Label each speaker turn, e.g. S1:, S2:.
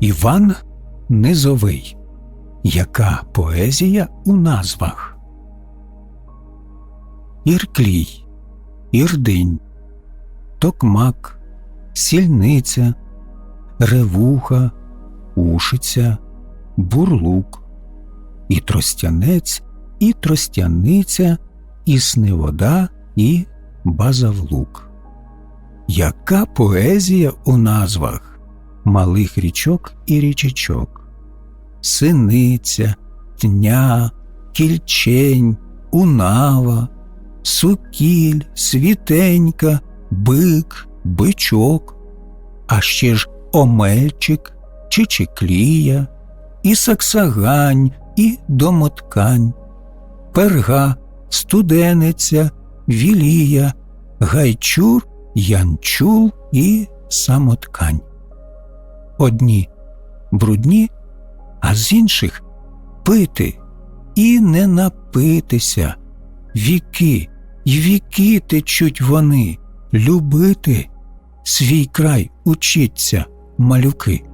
S1: Іван Низовий. Яка поезія у назвах? Ірклій, Ірдинь, Токмак, Сільниця, Ревуха, Ушиця, Бурлук, і Тростянець, і Тростяниця, і Сневода, і Базавлук. Яка поезія у назвах малих річок і річечок? Синиця, Тня, Кільчень, Унава, Сукіль, Світенька, Бик, Бичок, а ще ж Омельчик, Чичиклія, і Саксагань, і Домоткань, Перга, Студениця, Вілія, Гайчур, Янчул і Самоткань. Одні брудні, а з інших пити і не напитися. Віки й віки течуть вони, любити свій край учиться, малюки.